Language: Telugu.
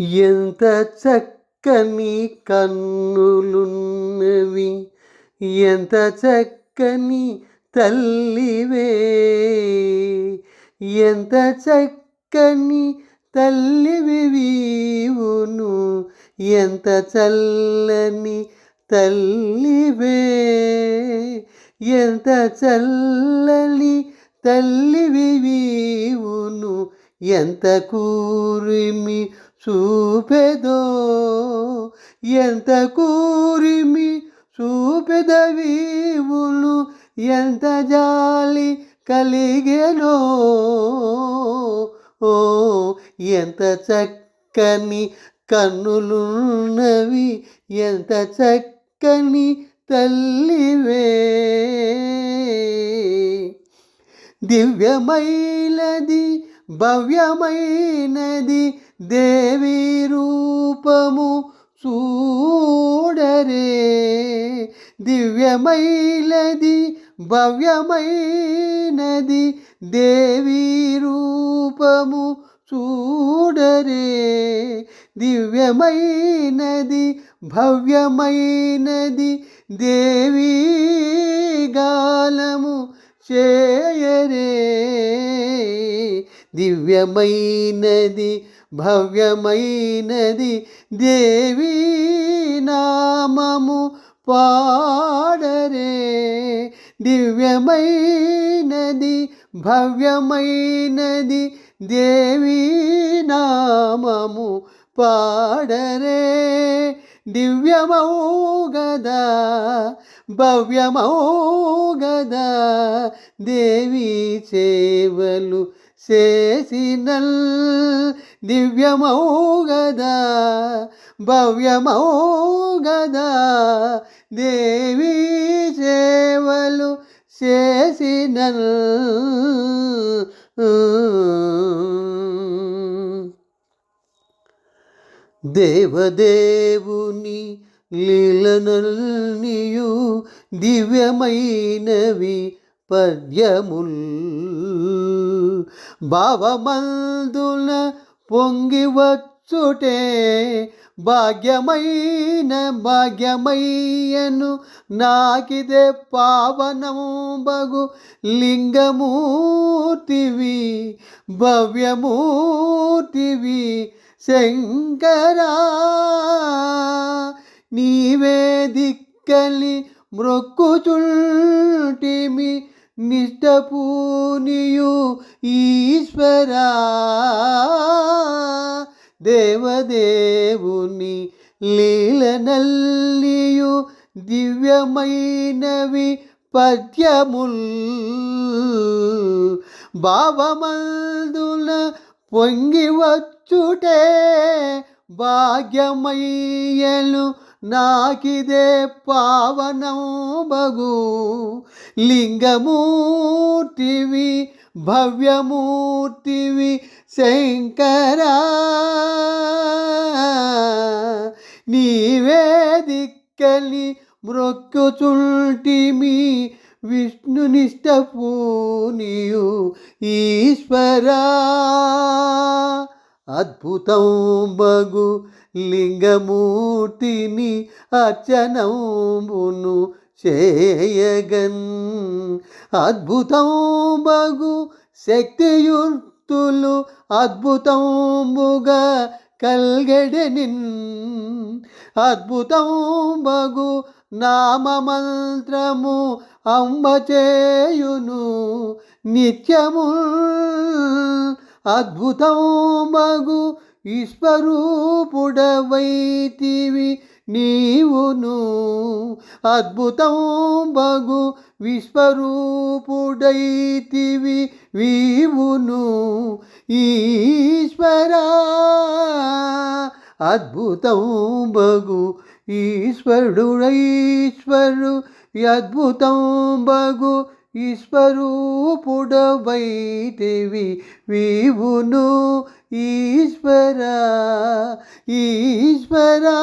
ఎంత చక్కని కన్నులున్నవి ఎంత చక్కని తల్లివే ఎంత చక్కని తల్లివివీవును ఎంత చల్లని తల్లివే ఎంత చల్లని తల్లివివీవును ఎంత కూరిమి చూపెదో ఎంత కూరిమి చూపెదవీవులు ఎంత జాలి కలిగెనో. ఓ ఎంత చక్కని కన్నులున్నవి ఎంత చక్కని తల్లివే. దివ్యమైనది భవ్యమైనది దేవి రూపము చూడరే. దివ్యమైనది భవ్యమైనది దేవి రూపము చూడరే. దివ్యమైనది భవ్యమైనది దేవి గాలము చేయరే. దివ్యమైనది భవ్యమైనది దేవి నామము పాడరే దివ్యమైనది భవ్యమైనది దేవి నామము పాడరే దివ్యమౌ గదా భవ్యమౌ గదా దేవి సేవలు చేసినల్ దివ్యమౌ గదా దేవీ గదా దేవి సేవలు చేసినల్. దేవదేవుని లీలనల్నియు దివ్యమైనవి పద్యముల్ భావమందున పొంగి వచ్చుటే భాగ్యమైన భాగ్యమయ్యను నాకిదే పావనము బగు లింగమూర్తివి భవ్యమూర్తివి శంకరా. నీవే దిక్కలి మ్రొక్కుచుంటిమి నిష్టపూనియు ఈశ్వరా. దేవదేవుని లీలనల్లియు దివ్యమైనవి పద్యముల్. భావమందున పొంగి వచ్చుటే భాగ్యమయ్యలు నాకిదే పావనం బగు. లింగమూర్తివి భవ్యమూర్తివి శంకరా. నీవే దిక్కలి మ్రొక్కుచుంటిమి విష్ణునిష్టపూనియు ఈశ్వరా. అద్భుతం బగు లింగమూర్తిని అర్చనంబును చేయగన్. అద్భుతం బగు శక్తియుక్తులు అద్భుతంబుగా కల్గెడనిన్ అద్భుతం బగు నామమంత్రము అంబచేయును నిత్యము అద్భుతం మగు ఈశ్వరూపుడవైతివి నీవును. అద్భుతం బగు విశ్వరూపుడైతివి వీవును ఈశ్వరా అద్భుతం బగు ఈశ్వరుడైశ్వరు అద్భుతం బగు ఈశ్వరూపుడవైతివి. వీవును ఈశ్వర ఈశ్వరా.